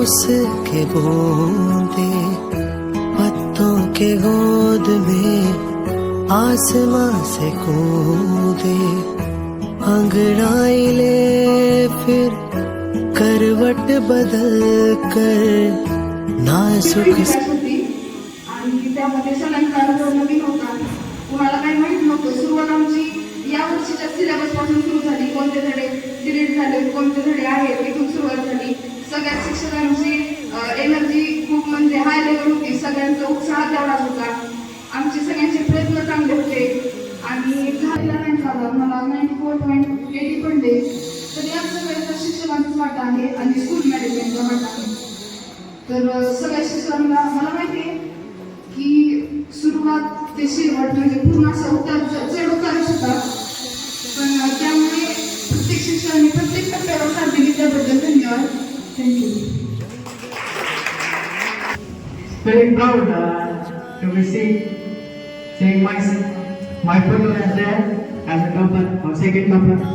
उसके ये बूंदे पत्तों के गोद में आसमां से कूदे अंगड़ाई ले फिर करवट बदल कर नाजुक क्लास आणि त्यामध्ये सगळ्यांचा अनुभव नवीन होता कुणाला काही माहीत नव्हतं? सुरुवात आमची या वर्षीच्या सिलेबसपासून सुरू झाली. कोणते धडे डिलीट झाले कोणते धडे आहेत इथून सुरुवात झाली. सगळ्या शिक्षकांची एनर्जी खूप म्हणजे हाय लेवल होती. सगळ्यांचा उत्साह तेवढाच होता. आमचे सगळ्यांचे प्रयत्न चांगले होते. आणि दहावीला नाही झाला मला नाईन्टी फोर पॉईंट एटी पडले तर या सगळ्याचा शिक्षकांचाच वाटा आहे आणि स्कूल मॅनेजमेंटचा वाटा आहे. तर सगळ्या शिक्षकांना मला माहिती आहे की सुरुवात ते शेवट म्हणजे पूर्ण असा उतार चढ उतारच होता. पण त्यामुळे प्रत्येक शिक्षकांनी प्रत्येक टप्प्यावर साथ दिली. त्याबद्दल धन्यवाद. Thank you. Very proud uh, to be seeing, my, my people as there as a couple or second couple.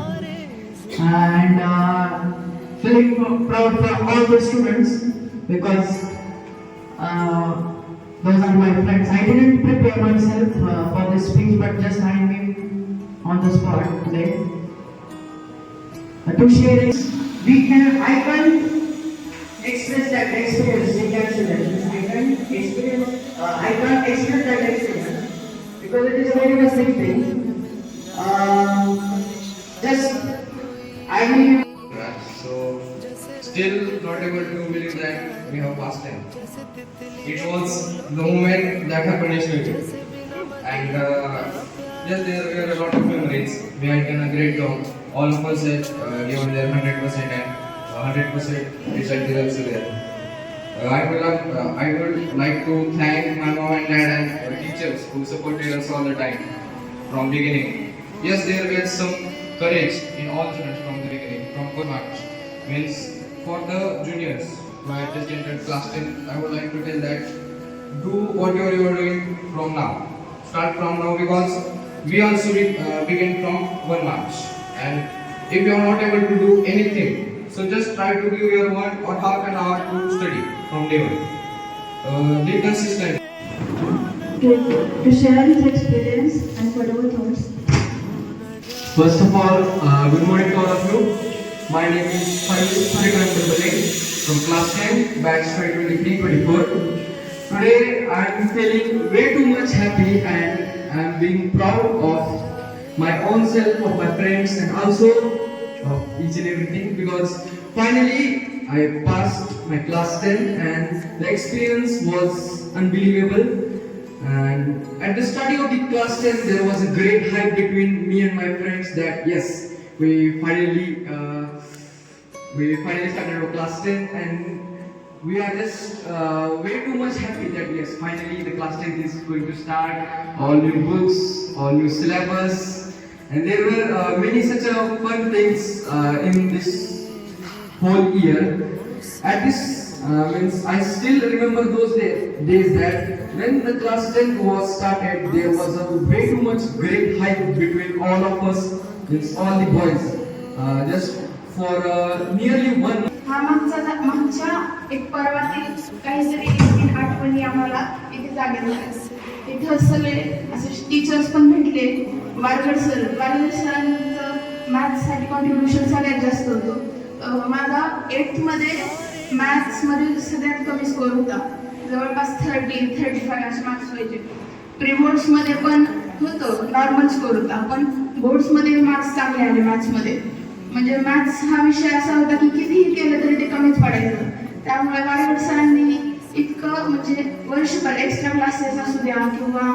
And uh, feeling proud for all the students because uh, those are my friends. I didn't prepare myself uh, for this speech, but just I am on the spot today. Uh, to share this. we can, I can't express that experience in students. I can't experience, uh, I can't express that experience because it is a very big thing. Um, just, I mean, So still not able to believe that we have passed them. It was the moment that happened yesterday. And uh, yes, there were a lot of memories. We had done a great job. All of us had uh, given their 100% and 100% result is also I would uh, I would like to thank my mom and dad and teachers who supported us all the time from beginning. Yes, there was some courage in all students from the beginning, from March. Means for the juniors who had just entered class 10, I would like to tell that do whatever you are doing from now. Start from now because we also be, uh, begin from 1 March. And if you are not able to do anything, so just try to give your one or half an hour to study from day one. Uh, be consistent. to, to share his experience and whatever thoughts. First of all, uh, good morning to all of you. My name is Harikant Kumbale from class 10, batch 2023-24. Today I am feeling way too much happy and I am being proud of my own self, of my friends and also of each and everything because finally I passed my class 10 and the experience was unbelievable. And at the starting of the class 10, there was a great hype between me and my friends that yes, we finally uh, we finally started our class 10 and we are just uh, way too much happy that yes, finally the class 10 is going to start. All new books, all new syllabus, and there were uh, many such uh, fun things uh, in this whole year. At this uh, means I still remember those day, days that when the class 10 was started, there was a way too much great hype between all of us, means all the boys. Uh, just for uh, nearly one हा मागचा मागच्या एक पर्वातील काहीतरी एक आठवणी आम्हाला इथे जागेत इथं सगळे असे टीचर्स पण भेटले. वारगड सर वारगड सरांचं मॅथ्ससाठी कॉन्ट्रीब्युशन सगळ्यात जास्त होतं. माझा एट्थमध्ये मॅथ्समध्ये सगळ्यात कमी स्कोर होता. जवळपास थर्टी थर्टी फाय असे मार्क्स व्हायचे. प्री पण होतं नॉर्मल स्कोर होता. पण बोर्ड्समध्ये मार्क्स चांगले आले मॅथ्समध्ये म्हणजे मॅथ्स हा विषय असा होता की कितीही केलं तरी ते कमीच पडायचं. त्यामुळे वाडवड सरांनी इतकं म्हणजे वर्षभर एक्स्ट्रा क्लासेस असू द्या किंवा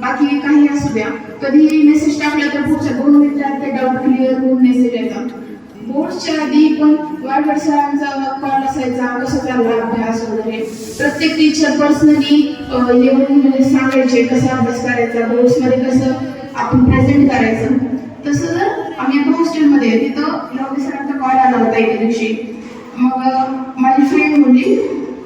बाकी काही असू द्या कधीही मेसेज टाकला तर पुढच्या दोन मिनिटात ते डाऊट क्लिअर होऊन मेसेज येतात. बोर्डच्या आधी पण वाडवड सरांचा कॉल असायचा कसं चालला अभ्यास वगैरे. प्रत्येक टीचर पर्सनली येऊन म्हणजे सांगायचे कसा अभ्यास करायचा बोर्ड्समध्ये कसं आपण प्रेझेंट करायचं. तसं जर आम्ही एका हॉस्टेलमध्ये तिथं नववी सरांचा कॉल आला होता एके दिवशी. मग माझी फ्रेंड बोलली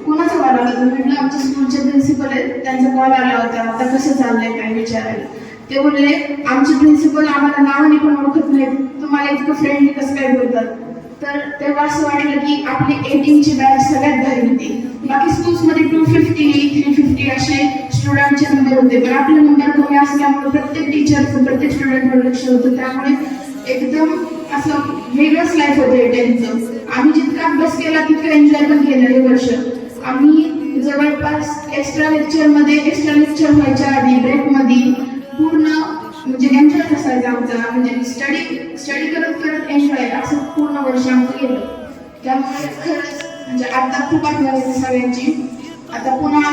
कोणाचा कॉल आला होता? म्हटलं आमच्या स्कूलचे प्रिन्सिपल आहेत त्यांचा कॉल आला होता. आता कसं चाललंय काय विचारायला? ते बोलले आमचे प्रिन्सिपल आम्हाला नावाने पण ओळखत नाहीत. तुम्हाला इतकं फ्रेंडली कसं काय बोलतात? तर तेव्हा असं वाटलं की आपली एटीनची बॅच सगळ्यात भारी होती. बाकी स्कूल्समध्ये असल्यामुळे प्रत्येक टीचरचं प्रत्येक स्टुडंटवर लक्ष होतं. त्यामुळे एकदम असं वेगळंच लाईफ होतं टेन्थचं आम्ही जितका अभ्यास केला तितका एन्जॉय पण केलं हे वर्ष. आम्ही जवळपास एक्स्ट्रा लेक्चरमध्ये एक्स्ट्रा लेक्चर व्हायच्या आधी ब्रेकमध्ये पूर्ण म्हणजे एन्जॉय असायचा आमचा. म्हणजे स्टडी स्टडी करत करत एन्जॉय असं पूर्ण वर्ष आमचं गेलं त्यामुळे खरंच म्हणजे आता खूप आठवण येते सगळ्यांची. आता पुन्हा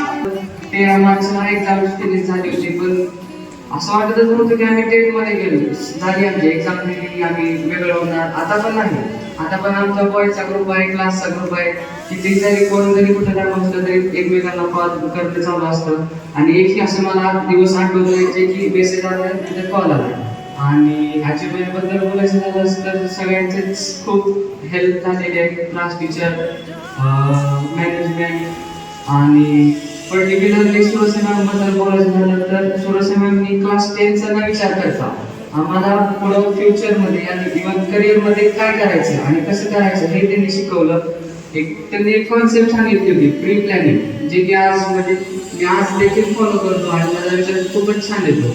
ते माणसाला एक्झाम झाली होती पण असं वाटतच नव्हतं की आम्ही टेटमध्ये गेलो. झाली आमची एक्झाम दिली आम्ही वेगळं होणार. आता पण नाही. आता पण आमचा बॉयचा ग्रुप आहे क्लासचा ग्रुप आहे. किती जरी कोण जरी कुठं काय म्हटलं तरी एकमेकांना कॉल करणं चालू असतं. आणि एकही असं मला दिवस आठवत जायचे की मेसेज आला तिथे कॉल आला. आणि अचिव्हमेंटबद्दल बोलायचं झालं तर सगळ्यांचेच खूप हेल्प झालेली आहे क्लास टीचर मॅनेजमेंट आणि पर्टिक्युलरली बद्दल बोलायचं झालं तर सुरसेवांनी क्लास टेनचा न विचार करता आम्हाला पुढं फ्युचरमध्ये आणि इव्हन करिअरमध्ये काय करायचं आणि कसं करायचं हे त्यांनी शिकवलं. एक त्यांनी एक कॉन्सेप्ट सांगितली होती प्री प्लॅनिंग जे की आज म्हणजे मी आज देखील फॉलो करतो आणि माझा विचार खूपच छान येतो.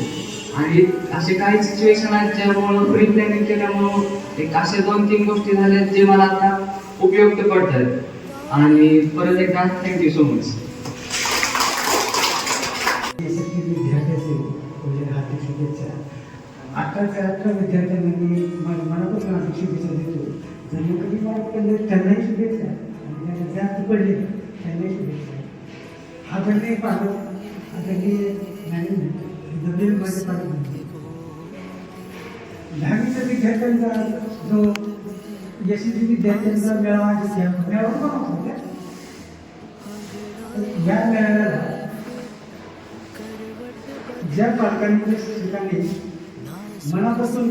आणि असे काही सिच्युएशन आहेत ज्यामुळं प्री प्लॅनिंग केल्यामुळं एक असे दोन तीन गोष्टी झाल्या जे मला आता उपयुक्त पडतात. आणि परत एकदा थँक्यू सो मच सगळी विद्यार्थ्याचे म्हणजे हार्दिक शुभेच्छा. आत्ताच्या अठरा विद्यार्थ्यांना मी मनापासून हार्दिक शुभेच्छा देतो. ज्यांनी कधी मला पडले त्यांनाही शुभेच्छा. आणि ज्यांना जास्त पडले, त्यांनाही शुभेच्छा. आदरणीय पालक. आदरणीय मॅनेजमेंट ज़मीन माझे पालक दहावीच्या विद्यार्थ्यांचा जो यशस्वी विद्यार्थ्यांचा मेळावा मेळावा पण होता या मेळाव्याला ज्या पालकांनी शिक्षकांनी मनापासून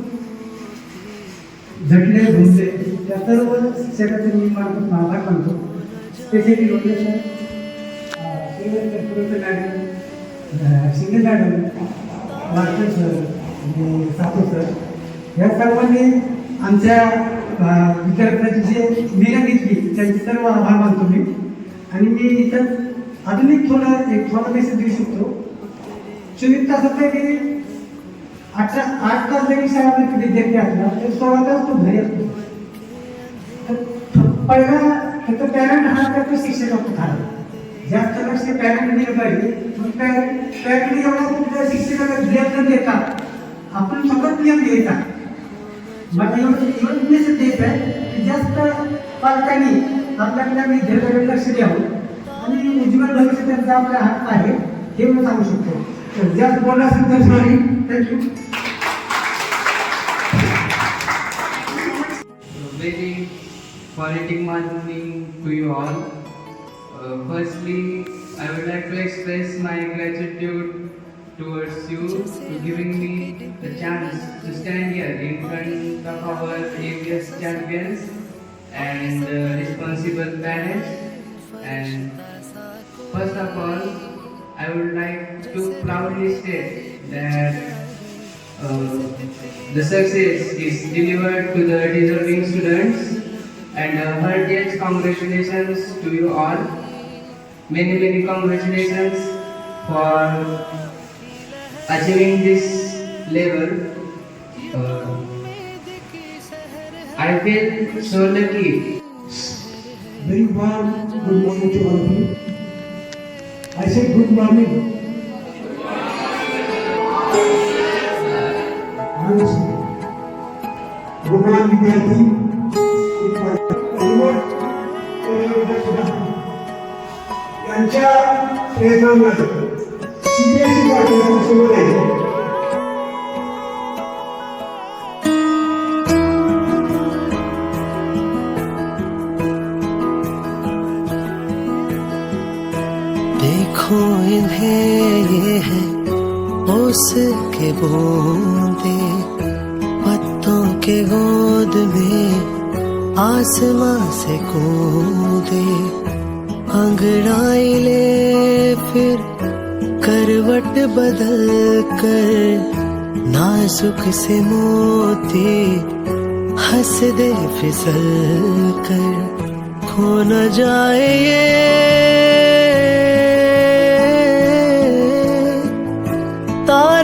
झटले घुमले त्या सर्व शिक्षकांचे मी मार्फत आभार मानतो. Specially location madam Shinde madam Warkar sir आणि सातू सर या सर्वांनी आमच्या विद्यार्थ्यांची जे मेहनत घेतली त्यांचे सर्व आभार मानतो मी. आणि मी इथं अजून एक थोडं एक थोडा मेसेज देऊ शकतो. चोवीस तासात की अठरा आठ तास जरी शाळेमध्ये विद्यार्थी असला तर सोळा तास तो घरी असतो. तर पहिला त्याचा पॅरेंट हा तर शिक्षक असतो ठरला जास्त लक्ष पॅरेंट दिलं पाहिजे. मग पॅरेंट एवढा कुठल्या शिक्षकाला नियम न देता आपण स्वतः नियम घ्यायचा. मला एवढं एवढं मेसेज आहे की जास्त पालकांनी आपल्या विद्यार्थ्याकडे लक्ष द्यावं. आणि उज्ज्वल भविष्य त्यांचा आपल्या हातात आहे हे मी सांगू शकतो. So just one. Thank you. Very politic morning to you all. Uh, firstly, I would like to express my gratitude towards you for giving me the chance to stand here in front of our previous champions and uh, responsible parents. And first of all, I would like to proudly state that uh, the success is delivered to the deserving students and uh, heartiest congratulations to you all. Many, many congratulations for achieving this level. Uh, I feel so lucky Very warm good morning to all of you. I said good morning. गुणवान विद्यार्थी यांच्या प्रेरणानं CBSE पाठवण्याची सुरू आहे बूंदे पत्तों के गोद में आसमां से कूदे। अंगड़ाई ले फिर करवट बदल कर नाजुक से मोती हंस दे फिसल कर। खो न जाए ये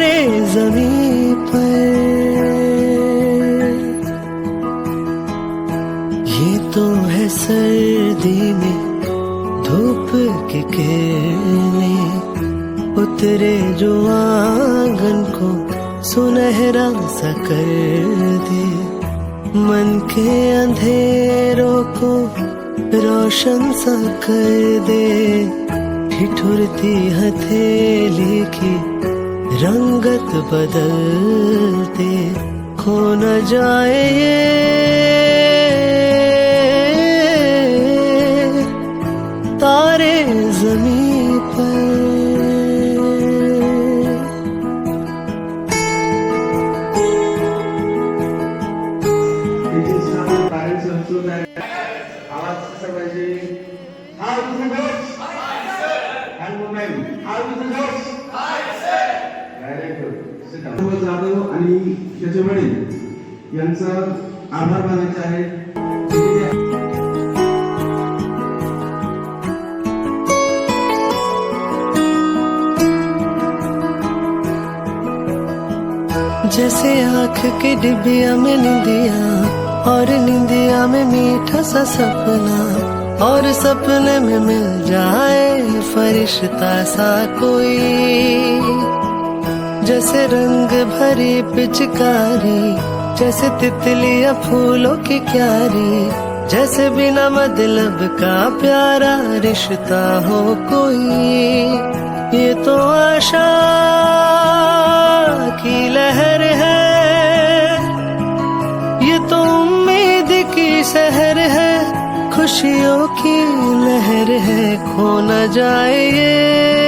तारे ज़मीन पर। ये तो है सर्दी में धूप के किरणें, उतरे जो आँगन को सुनहरा सा कर दे। मन के अंधेरों को रोशन सा कर दे। ठिठुरती हथेली की रंगत बदल दे खो न जाए ये तारे जमीन पर आवाज कसा पाहिजे हाय जाधव आणि त्याचे वडील यांचं आभार मानायचे आहे. जैसे आँख के डिबिया में निंदिया और निंदिया में मीठा सा सपना और सपने में मिल जाए फरिश्ता सा कोई। जैसे रंग भरी पिचकारी, जैसे तितलियाँ फूलों की क्यारी, जैसे बिना मतलब का प्यारा रिश्ता हो कोई। ये तो आशा की लहर है, ये तो उम्मीद की शहर है, खुशियों की लहर है, खो न जाए ये।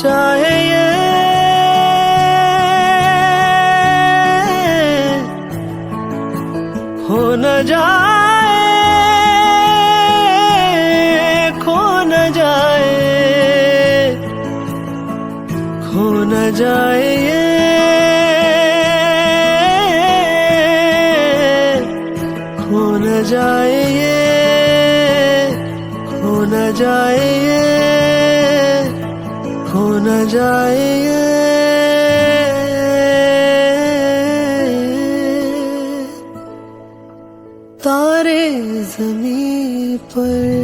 खो न जाए ये खो न जाए खो न जाए खो न जाए ये खो न जाए ये खो न जाए ये खो न जाए ये तारे जमीन पर